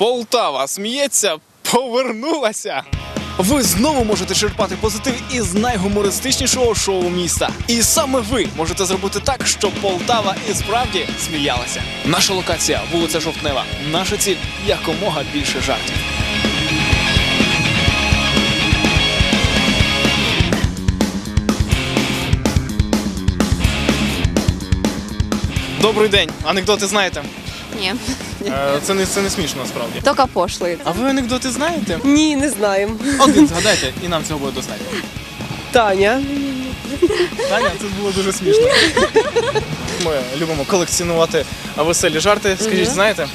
Полтава сміється, повернулася. Ви знову можете черпати позитив із найгумористичнішого шоу міста. І саме ви можете зробити так, щоб Полтава і справді сміялася. Наша локація вулиця Жовтнева. Наша ціль якомога більше жартів. Добрий день. Анекдоти знаєте? Ні. Е, Це не, це не смішно насправді. Тільки пошлий. А ви анекдоти знаєте? Ні, не знаємо. Один згадайте, і нам цього буде достатньо. Таня. Таня, це було дуже смішно. Ми любимо колекціонувати веселі жарти. Скажіть, знаєте?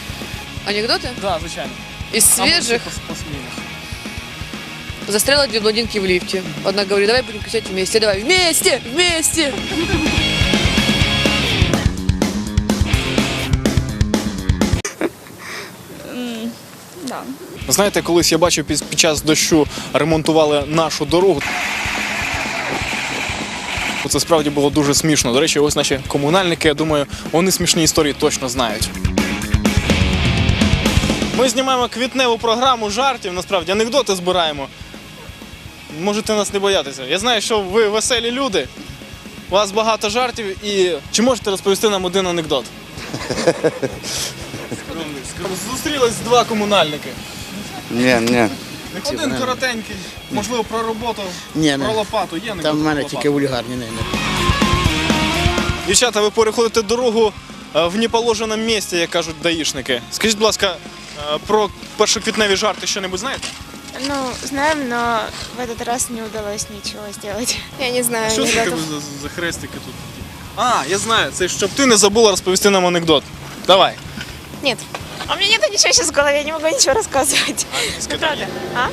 Анекдоты? Так, звичайно. Из А ми свежих. пос- посміємось. Застряла две блондинки в лифте. Одна говорит, давай будем кричать вместе, давай вместе, вместе. Знаєте, колись я бачив під, під час дощу ремонтували нашу дорогу. Це справді було дуже смішно. До речі, ось наші комунальники, я думаю, вони смішні історії точно знають. Ми знімаємо квітневу програму жартів, насправді анекдоти збираємо. Можете нас не боятися. Я знаю, що ви веселі люди, у вас багато жартів і чи можете розповісти нам один анекдот? Зустрілись два комунальники. Ні, ні. Один коротенький, можливо, про роботу, Ні, про не. лопату. Є Там в мене тільки вульгарні не. Дівчата, ви переходите дорогу е, в неположеному місці, як кажуть даїшники. Скажіть, будь ласка, е, про першоквітневі жарти що-небудь знаєте? Ну, знаем, но в этот раз не удалось ничего сделать. Я не знаю Що це таке анекдотов. за, за хрестики тут? А, я знаю, це щоб ти не забула розповісти нам анекдот. Давай. Нет. А у меня нет ничего сейчас в голове, я не могу ничего рассказывать. мізки Ну, там правда. А?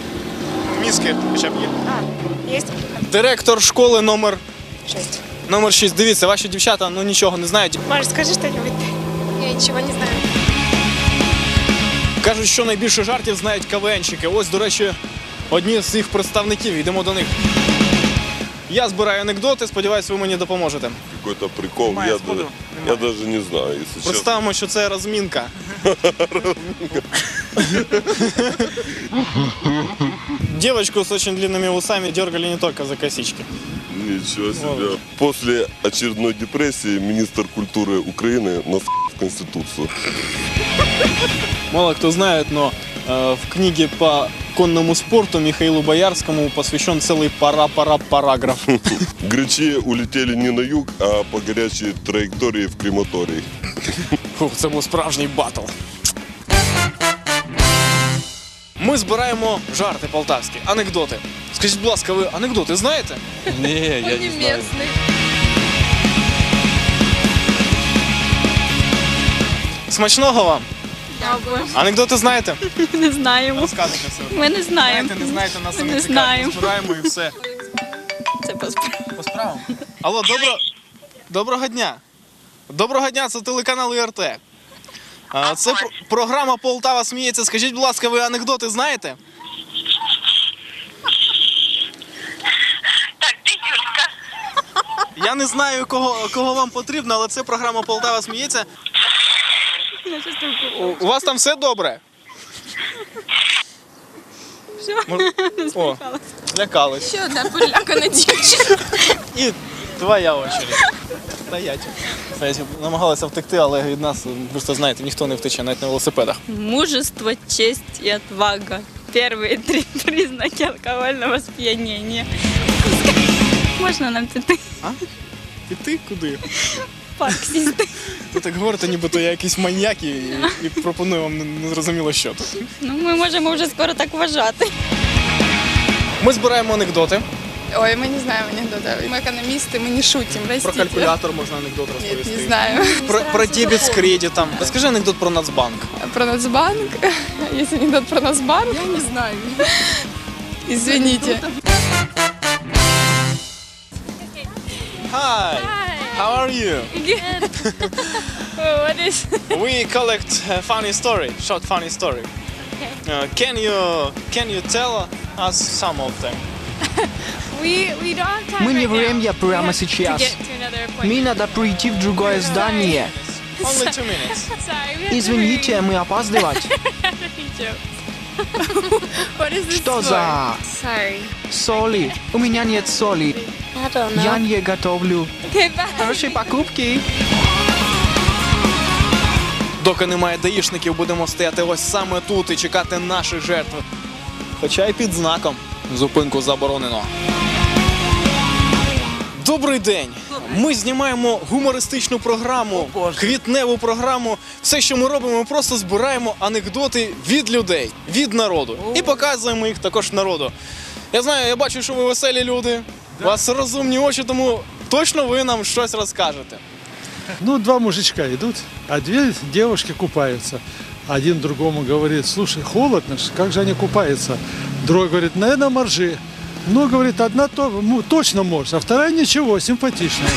Мізки хоча б є. А, есть? Директор школи номер, Шесть. номер 6. Дивіться, ваші дівчата ну нічого не знають. Может, скажи что-нибудь? Я ничего не знаю. Кажуть, що найбільше жартів знають КВНщики. Ось, до речі, одні з їх представників. Йдемо до них. Я збираю анекдоти, сподіваюся, ви мені допоможете. какой-то прикол. Я, сходу? да- я даже не знаю, если честно. Представимо, що це розмінка. Девочку с очень длинными усами дергали не только за косички. Ничего себе. После очередной депрессии министр культуры Украины нас в Конституцию. Мало кто знает, но э, в книге по конному спорту Михаилу Боярскому посвящен целый пара-пара-параграф. Грачи улетели не на юг, а по горячей траектории в крематорий. Фух, це був справжній батл. Ми збираємо жарти полтавські, анекдоти. Скажіть, будь ласка, ви анекдоти знаєте? Не, я не знаю. Смачного вам? Анекдоти знаєте? Не знаємо. Розказуйте все. Ми не знаємо. Знаєте, не знаєте, нас Ми не не цікавить. знаємо. Збираємо і все. Це по справі. По справам. Алло, добро... доброго дня. Доброго дня, це телеканал ІРТ. А, Це про- програма Полтава сміється. Скажіть, будь ласка, ви анекдоти знаєте? Так, ти Юлька. Я не знаю, кого, кого вам потрібно, але це програма Полтава сміється. У, у вас там все добре? Мож- О, лякались. Ще одна полякана дівчина. І твоя очередь. Та Стоять. Стоять. Намагалися втекти, але від нас, ви ж це знаєте, ніхто не втече, навіть на велосипедах. Мужество, честь и отвага. Первые три признаки алкогольного спьянения. Можна нам піти Піти куди? в парк сісти? Ви так говорите, нібито я якийсь маньяк і, і пропоную вам не- незрозуміло що тут. Ну, ми можемо вже скоро так вважати. Ми збираємо анекдоти. Ой, мы не знаем анекдота. Мы экономисты, мы не шутим, Про простите. калькулятор можна анекдот розповісти. Нет, не знаю. Про, про дебет з кредитом. Розкажи анекдот про Нацбанк. Про Нацбанк? Есть анекдот про Нацбанк? Я не знаю. Извините. Hi. How are you? What is... We collect a funny story, short funny story. Uh, can you can you tell us some of them? We, we don't have time Мы не right now. время We прямо have to сейчас. get to another appointment. Мне надо прийти в другое здание. Only two minutes. Sorry, we have to Извините, мы опаздывать. hurry. What is this Что for? за Sorry. соли? У меня нет соли. Я не готовлю. Хорошей покупки. Доки немає даїшників, будемо стояти ось саме тут і чекати наших жертв. Хоча й під знаком зупинку заборонено. Добрий день! Ми знімаємо гумористичну програму, квітневу програму. Все, що ми робимо, ми просто збираємо анекдоти від людей, від народу. І показуємо їх також народу. Я знаю, я бачу, що ви веселі люди. У вас розумні очі, тому точно ви нам щось розкажете. Ну, два мужичка идут, а две девушки купаются. Один другому говорит, слушай, холодно ж, как же они купаются? Другой говорит, наверное, моржи. Ну, говорит, одна то, ну, точно может, а вторая ничего, симпатичная.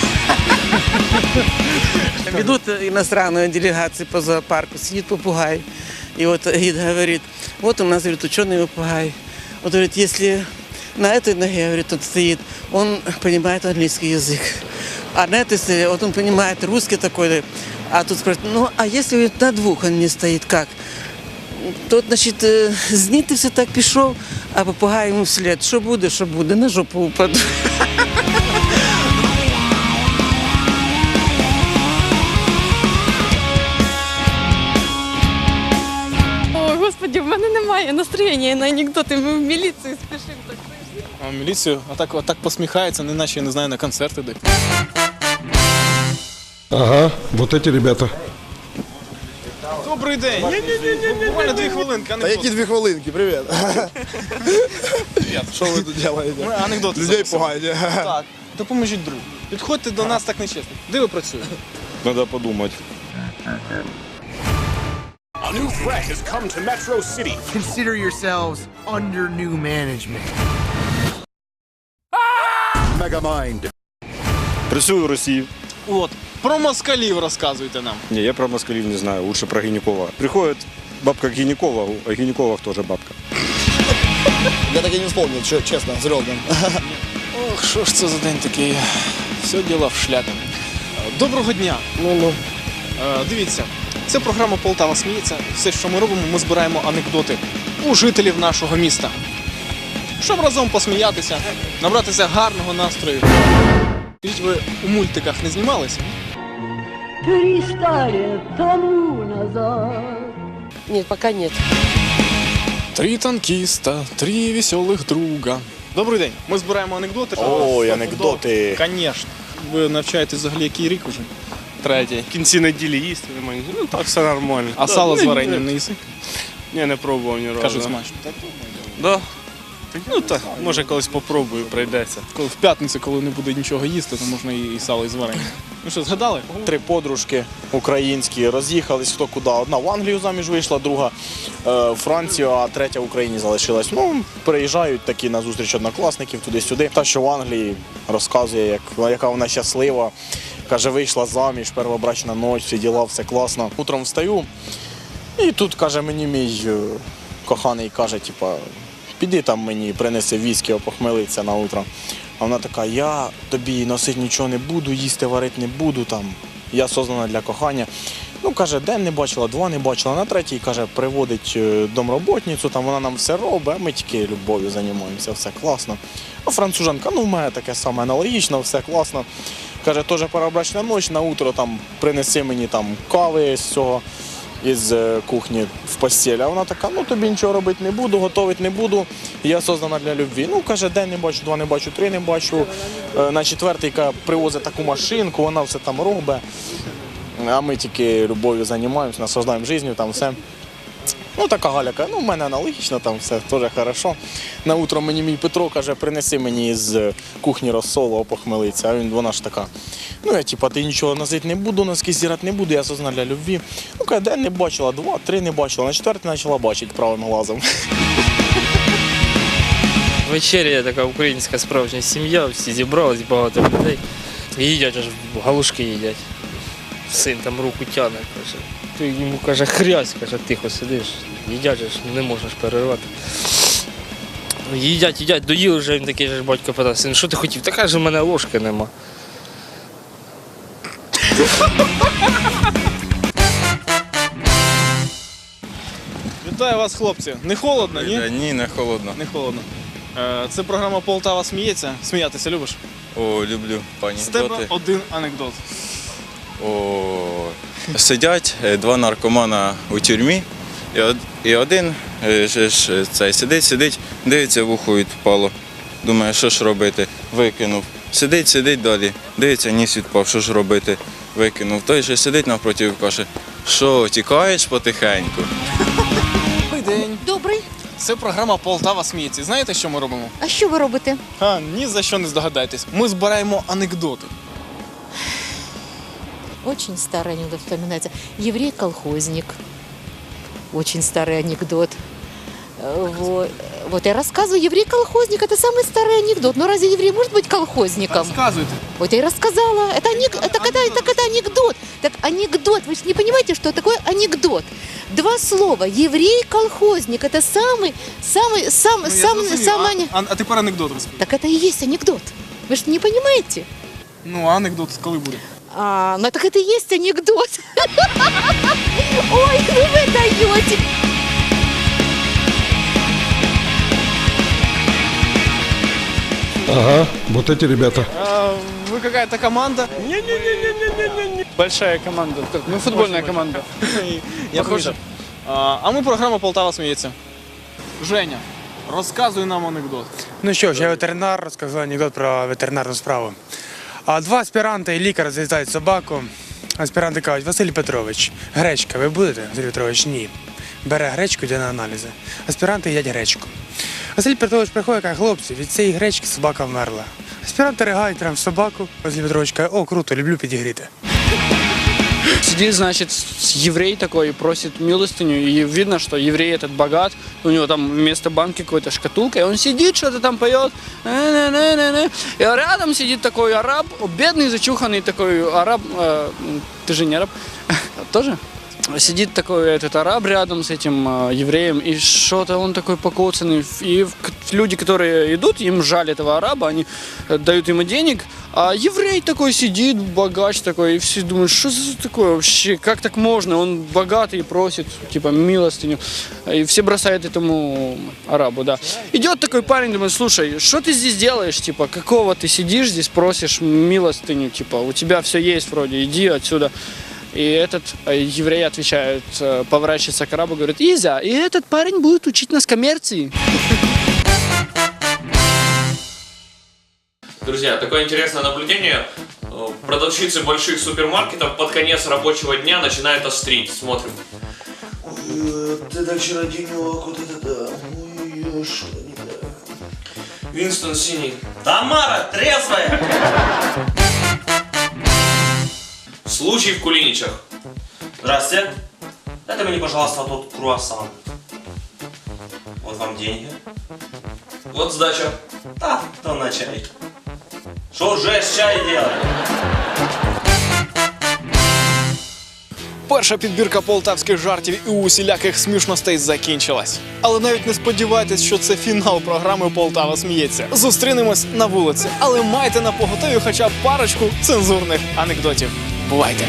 Ведут иностранную делегацию по зоопарку, сидит попугай. И вот гид говорит, вот у нас, говорит, ученый попугай. Вот, говорит, если на этой ноге, говорит, он стоит, он понимает английский язык. А на этой стороне, вот он понимает русский такой. А тут спрашивает, ну, а если говорит, на двух он не стоит, как? Тот, значить, е, знітився так пішов, а попугай йому вслед. Що буде, що буде, на жопу упаду. Ой, господі, в мене немає настроєння на анекдоти. Ми в міліцію спішимо. Так. А міліцію, а так, так посміхається, не наче я не знаю, на концерт іде. Ага, вот эти ребята. Добрий день! Буквально дві хвилинки, Та анекдот. які дві хвилинки, привіт. Що ви тут робите? Ми анекдоти Людей погані. Так, допоможіть другу. Підходьте до нас так нечесно. Де ви працюєте? Надо подумать. A new threat has come to Metro City. Consider yourselves under new management. Megamind. Працюю в Росії. От, про москалів розказуйте нам. Не, я про москалів не знаю, лучше про гинеколога. Приходит бабка гинекологу, а гинеколог тоже бабка. Я так і не вспомнив, що, чесно, серйозно. Ох, що ж це за день такий? Все діло в шляпі. Доброго дня. Ну-ну. Е, Дивіться, це програма Полтава сміється. Все, що ми робимо, ми збираємо анекдоти у жителів нашого міста. Щоб разом посміятися, набратися гарного настрою. Скажіть, ви у мультиках не знімалися? Нет, пока нет. Три танкіста, три веселих друга. Добрий день. Ми збираємо анекдоти. Ой, анекдоти. Звісно. Ви навчаєтесь взагалі який рік уже? Третій. В кінці неділі їсти немає. Ну так все нормально. А сало з варенням не їси? Ні, не пробував ні разу. Кажуть, смачно. Да. Ну так, може колись попробую, прийдеться. Коли в п'ятницю, коли не буде нічого їсти, то можна і, і сало із варенням. Ну що, згадали? Три подружки українські роз'їхались хто куди. Одна в Англію заміж вийшла, друга е, в Францію, а третя в Україні залишилась. Ну, приїжджають такі на зустріч однокласників туди-сюди. Та, що в Англії розказує, як, яка вона щаслива. Каже, вийшла заміж, первобрачна ніч, всі діла, все класно. Утром встаю, і тут каже мені мій е, коханий каже, типа, піди там мені, принеси віскі, опохмелиться на утро. А вона така, я тобі носити нічого не буду, їсти варити не буду там. Я создана для кохання. Ну, каже, день не бачила, два не бачила. На третій, каже, приводить е, домроботницю, там вона нам все робить, а ми тільки любов'ю займаємося, все класно. А францужанка, ну, в мене таке саме аналогічно, все класно. Каже, теж перебрачна ніч, на утро там принеси мені там кави з цього із е, кухні в постіль. А вона така, ну тобі нічого робити не буду, готувати не буду. Я создана для любві. Ну, каже, день не бачу, два не бачу, три не бачу. Е, На четвертий яка привозить таку машинку, вона все там робить. А ми тільки любов'ю займаємося, наслаждаємо життю, там все. Ну, така Галя каже, ну в мене аналогічно, там все теж хорошо. На утро мені мій Петро каже, принеси мені з кухні розсолу, опохмелиться. А він, вона ж така. Ну, я типа, ти нічого носити не буду, носки зірати не буду, я созна для любві. Ну, каже, день не бачила, два, три не бачила, на четвертий почала бачити правим глазом. Вечеря така українська справжня сім'я, всі зібрались, багато людей. І їдять аж галушки їдять син там руку тягне, каже. Ти йому каже, хрясь, каже, тихо сидиш, їдять, ж, не можеш перервати. Їдять, їдять, доїли вже він такий же батько питає, син, що ти хотів? Та каже, в мене ложки нема. Вітаю вас, хлопці. Не холодно, ні? Е, ні, не холодно. Не холодно. Е, це програма Полтава сміється. Сміятися любиш? О, люблю, пані. З тебе один анекдот. О, сидять е, два наркомана у тюрмі, і, і один е, же ж, цей сидить, сидить, дивиться, вухо відпало. Думає, що ж робити? Викинув. Сидить, сидить далі, дивиться, ніс відпав, що ж робити? Викинув. Той же сидить навпроти і каже, що, тікаєш потихеньку? Добрий день. Добрий. Це програма Полтава сміється. Знаєте, що ми робимо? А що ви робите? А, ні за що не здогадаєтесь. Ми збираємо анекдоти. Очень старый анекдот вспоминается. Еврей-колхозник. Очень старый анекдот. Э, Вот. вот я рассказываю, еврей-колхозник это самый старый анекдот. Но разве еврей может быть колхозником? Рассказывайте. Вот я и рассказала. Это, анек... это, когда... это когда анекдот. Так анекдот, вы же не понимаете, что такое анекдот. Два слова. Еврей-колхозник это самый, самый, сам, Ну, сам, зрозумів. сам а, а, а тепер анекдот розкажи. Так это и есть анекдот. Вы же не понимаете? Ну, а анекдот коли буде? А, ну так это и есть анекдот. Ой, ну вы даете. Ага, вот эти ребята. А, вы какая-то команда? Не-не-не-не-не-не. Большая команда. Ну, футбольная команда. Я помітив. А, а ми програма Полтава сміється. Женя, розказуй нам анекдот. Ну що ж, я ветеринар, розказав анекдот про ветеринарну справу. А два аспіранти і лікар злітають собаку. Аспіранти кажуть, Василь Петрович, гречка, ви будете? Василь Петрович, ні. Бере гречку, йде на аналізи. Аспіранти їдять гречку. Василь Петрович приходить, каже, хлопці, від цієї гречки собака вмерла. Аспіранти ригають прямо собаку. Василь Петрович каже, о, круто, люблю підігріти. Сидит, значит, еврей такой и просит милостыню, и видно, что еврей этот богат, у него там вместо банки какой-то шкатулка, и он сидит, что-то там поет, и рядом сидит такой араб, бедный, зачуханный такой араб, э, ты же не араб, тоже? Сидит такой этот араб рядом с этим э, евреем, и что-то он такой покоцанный. И люди, которые идут, им жаль этого араба, они э, дают ему денег, а еврей такой сидит, богач такой, и все думают, что за такое вообще, как так можно? Он богатый и просит, типа, милостыню. И все бросают этому арабу, да. Идет такой парень, думает, слушай, что ты здесь делаешь? Типа, какого ты сидишь здесь, просишь милостыню? Типа, у тебя все есть вроде, иди отсюда. И этот э, еврей отвечает, э, поворачивается к арабу, говорит, Изя, и этот парень будет учить нас коммерции. Друзья, такое интересное наблюдение. Э, Продавщицы больших супермаркетов под конец рабочего дня начинают острить. Смотрим. Ты вчера денек, вот это да. Ой, что не так. Винстон Синий. Тамара, трезвая! Случай в Кулиничах. Здравствуйте. Дайте мне, пожалуйста, тот круассан. Вот вам деньги. Вот сдача. А, то на чай. Что же чай делать? Перша підбірка полтавських жартів і усіляких смішностей закінчилась. Але навіть не сподівайтесь, що це фінал програми Полтава сміється. Зустрінемось на вулиці, але майте на поготові хоча б парочку цензурних анекдотів. Бувайте!